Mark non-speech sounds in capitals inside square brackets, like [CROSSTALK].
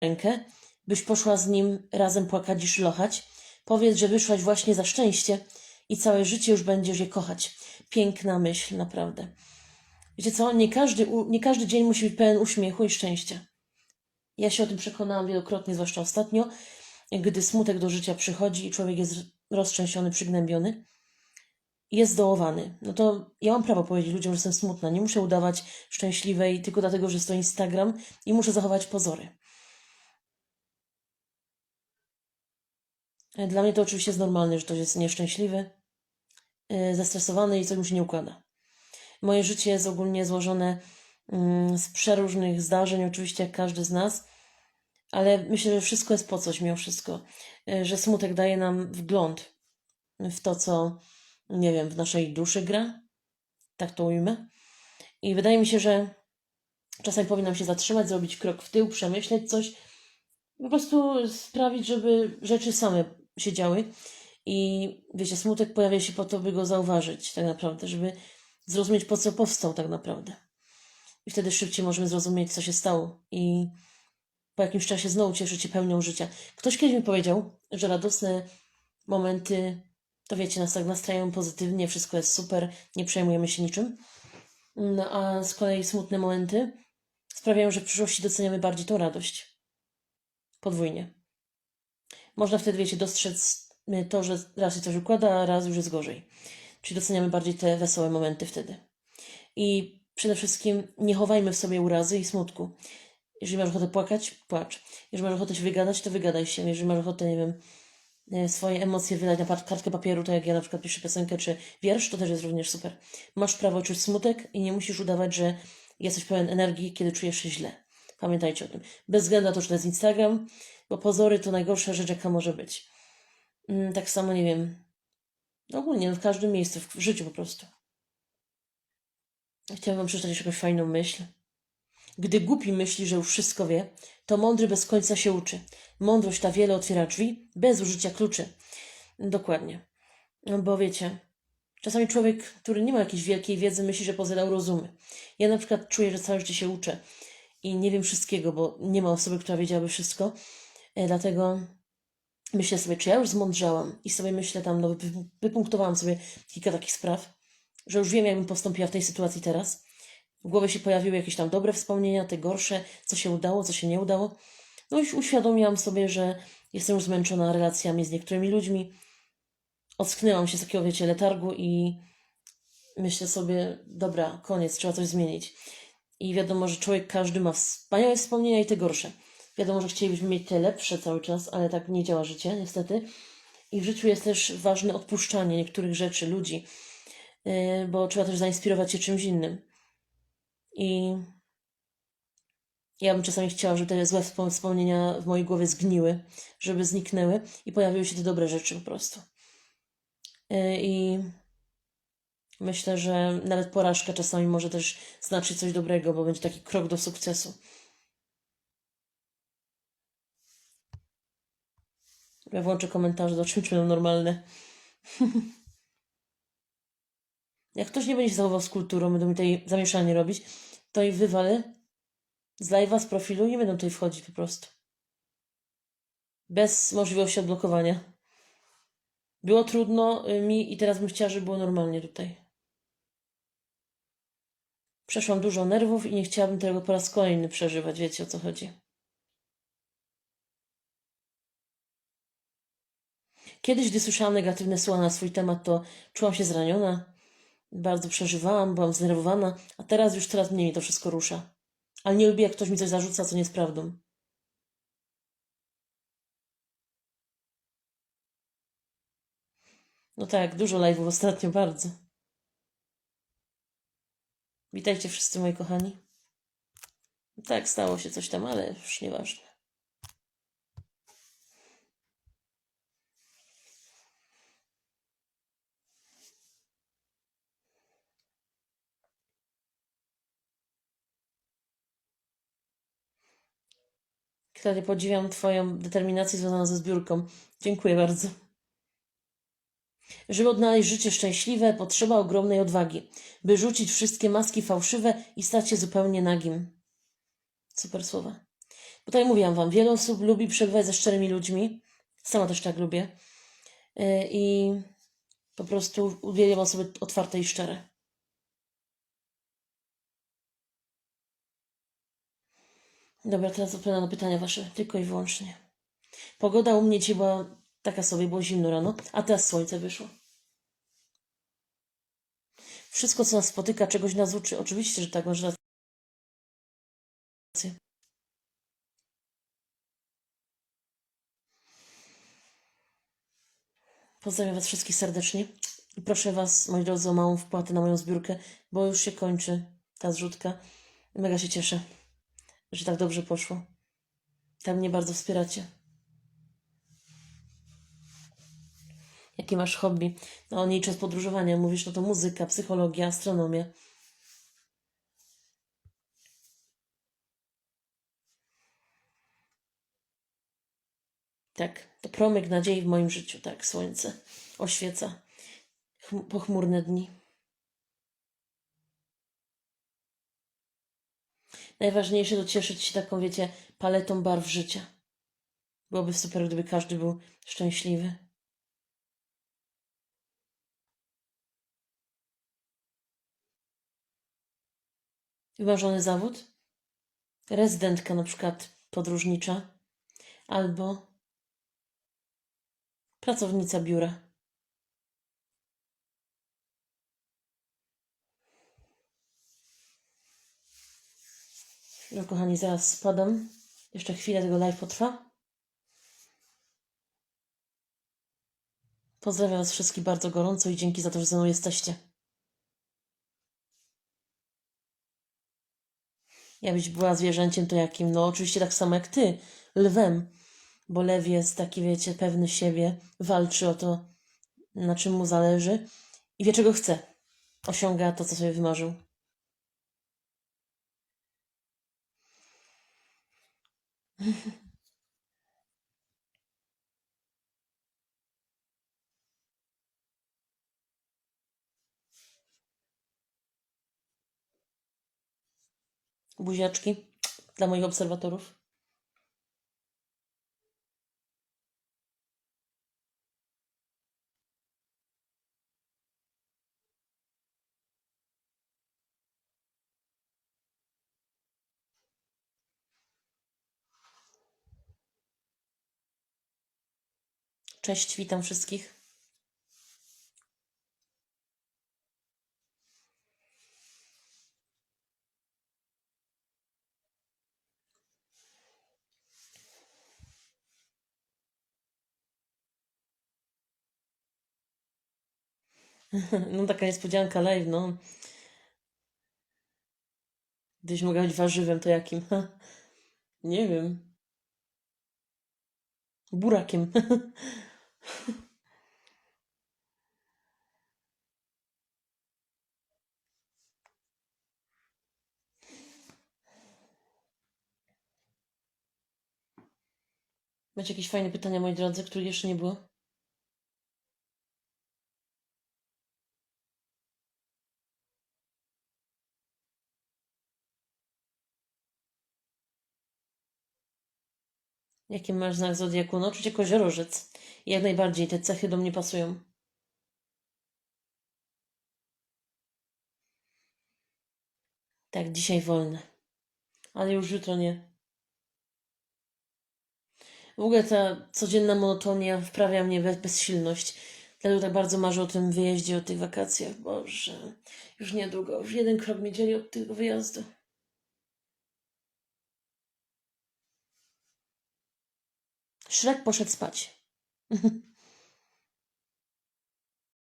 rękę, byś poszła z nim razem płakać i szlochać. Powiedz, że wyszłaś właśnie za szczęście i całe życie już będziesz je kochać. Piękna myśl, naprawdę. Wiecie co, nie każdy, nie każdy dzień musi być pełen uśmiechu i szczęścia. Ja się o tym przekonałam wielokrotnie, zwłaszcza ostatnio, gdy smutek do życia przychodzi i człowiek jest roztrzęsiony, przygnębiony jest zdołowany. No to ja mam prawo powiedzieć ludziom, że jestem smutna. Nie muszę udawać szczęśliwej tylko dlatego, że jest to Instagram i muszę zachować pozory. Dla mnie to oczywiście jest normalne, że ktoś jest nieszczęśliwy, e, zestresowany i coś mu się nie układa. Moje życie jest ogólnie złożone mm, z przeróżnych zdarzeń, oczywiście jak każdy z nas, ale myślę, że wszystko jest po coś mimo wszystko. E, Że smutek daje nam wgląd w to, co, nie wiem, w naszej duszy gra, tak to ujmę. I wydaje mi się, że czasami powinnam się zatrzymać, zrobić krok w tył, przemyśleć coś, po prostu sprawić, żeby rzeczy same się działy. I wiecie, smutek pojawia się po to, by go zauważyć, tak naprawdę, żeby zrozumieć, po co powstał, tak naprawdę. I wtedy szybciej możemy zrozumieć, co się stało. I po jakimś czasie znowu cieszyć się pełnią życia. Ktoś kiedyś mi powiedział, że radosne momenty, to wiecie, nas tak nastrajają pozytywnie, wszystko jest super, nie przejmujemy się niczym. No a z kolei smutne momenty sprawiają, że w przyszłości doceniamy bardziej tą radość. Podwójnie. Można wtedy, wiecie, dostrzec y, to, że raz się coś układa, a raz już jest gorzej. Czyli doceniamy bardziej te wesołe momenty wtedy. I przede wszystkim nie chowajmy w sobie urazy i smutku. Jeżeli masz ochotę płakać, płacz. Jeżeli masz ochotę się wygadać, to wygadaj się. Jeżeli masz ochotę, nie wiem, e, swoje emocje wydać na kartkę papieru, tak jak ja na przykład piszę piosenkę czy wiersz, to też jest również super. Masz prawo czuć smutek i nie musisz udawać, że jesteś pełen energii, kiedy czujesz się źle. Pamiętajcie o tym. Bez względu na to, czy to jest Instagram, bo pozory to najgorsza rzecz, jaka może być. Mm, Tak samo, nie wiem, ogólnie no w każdym miejscu, w życiu po prostu. Chciałabym przeczytać jakąś fajną myśl. Gdy głupi myśli, że już wszystko wie, to mądry bez końca się uczy. Mądrość ta wiele otwiera drzwi, bez użycia kluczy. Dokładnie. Bo wiecie, czasami człowiek, który nie ma jakiejś wielkiej wiedzy, myśli, że pozadał rozumy. Ja na przykład czuję, że całe życie się uczę i nie wiem wszystkiego, bo nie ma osoby, która wiedziałaby wszystko. E, Dlatego myślę sobie, czy ja już zmądrzałam i sobie myślę tam, no wypu- wypunktowałam sobie kilka takich spraw, że już wiem, jakbym postąpiła w tej sytuacji teraz. W głowie się pojawiły jakieś tam dobre wspomnienia, te gorsze, co się udało, co się nie udało. No i uświadomiłam sobie, że jestem już zmęczona relacjami z niektórymi ludźmi. Ocknęłam się z takiego, wiecie, letargu i myślę sobie, dobra, koniec, trzeba coś zmienić. I wiadomo, że człowiek każdy ma wspaniałe wspomnienia i te gorsze. Wiadomo, że chcielibyśmy mieć te lepsze cały czas, ale tak nie działa życie, niestety. I w życiu jest też ważne odpuszczanie niektórych rzeczy, ludzi, yy, bo trzeba też zainspirować się czymś innym. I ja bym czasami chciała, żeby te złe wspom- wspomnienia w mojej głowie zgniły, żeby zniknęły i pojawiły się te dobre rzeczy po prostu. Yy, I myślę, że nawet porażka czasami może też znaczyć coś dobrego, bo będzie taki krok do sukcesu. Ja włączę komentarze, do czym będą normalne. [LAUGHS] Jak ktoś nie będzie się zachował z kulturą, będą mi tutaj zamieszanie robić, to i wywalę z live'a, z profilu nie będą tutaj wchodzić po prostu. Bez możliwości odblokowania. Było trudno y, mi i teraz bym chciała, żeby było normalnie tutaj. Przeszłam dużo nerwów i nie chciałabym tego po raz kolejny przeżywać. Wiecie o co chodzi. Kiedyś, gdy słyszałam negatywne słowa na swój temat, to czułam się zraniona. Bardzo przeżywałam, byłam zdenerwowana, a teraz już coraz mniej mi to wszystko rusza. Ale nie lubię, jak ktoś mi coś zarzuca, co nie jest prawdą. No tak, dużo live'ów ostatnio, bardzo. Witajcie wszyscy moi kochani. Tak, stało się coś tam, ale już nieważne. Klaria, podziwiam Twoją determinację związaną ze zbiórką. Dziękuję bardzo. Żeby odnaleźć życie szczęśliwe, potrzeba ogromnej odwagi, by rzucić wszystkie maski fałszywe i stać się zupełnie nagim. Super słowa. Tutaj mówiłam Wam, wiele osób lubi przebywać ze szczerymi ludźmi. Sama też tak lubię. Yy, I po prostu uwielbiam osoby otwarte i szczere. Dobra, teraz odpowiadam na pytania Wasze, tylko i wyłącznie. Pogoda u mnie dzisiaj była taka sobie, było zimno rano, a teraz słońce wyszło. Wszystko, co nas spotyka, czegoś nas uczy. Oczywiście, że tak, masz rację. Pozdrawiam Was wszystkich serdecznie i proszę Was, moi drodzy, o małą wpłatę na moją zbiórkę, bo już się kończy ta zrzutka. Mega się cieszę, że tak dobrze poszło. Tak mnie bardzo wspieracie. Jakie masz hobby? No, nie czas podróżowania. Mówisz, no to muzyka, psychologia, astronomia. Tak, to promyk nadziei w moim życiu, tak, słońce oświeca chm- pochmurne dni. Najważniejsze to cieszyć się taką, wiecie, paletą barw życia. Byłoby super, gdyby każdy był szczęśliwy. Wymarzony zawód? Rezydentka na przykład podróżnicza albo pracownica biura. No kochani, zaraz spadam. Jeszcze chwilę tego live potrwa. Pozdrawiam Was wszystkich bardzo gorąco i dzięki za to, że ze mną jesteście. Jakbyś była zwierzęciem, to jakim? No oczywiście tak samo jak ty, lwem. Bo lew jest taki, wiecie, pewny siebie, walczy o to, na czym mu zależy i wie, czego chce. Osiąga to, co sobie wymarzył. [LAUGHS] Buziaczki dla moich obserwatorów. Cześć, witam wszystkich. [LAUGHS] No taka niespodzianka live, no. Gdybyś mogła być warzywem, to jakim? [LAUGHS] Nie wiem. Burakiem. [LAUGHS] Macie jakieś fajne pytania, moi drodzy, których jeszcze nie było? Jaki masz znak zodiaku? No oczywiście koziorożec. Jak najbardziej te cechy do mnie pasują. Tak, dzisiaj wolne. Ale już jutro nie. W ogóle ta codzienna monotonia wprawia mnie w bezsilność. Dlatego tak bardzo marzę o tym wyjeździe, o tych wakacjach. Boże, już niedługo, już jeden krok mi dzieli od tego wyjazdu. Szrek poszedł spać. [LAUGHS]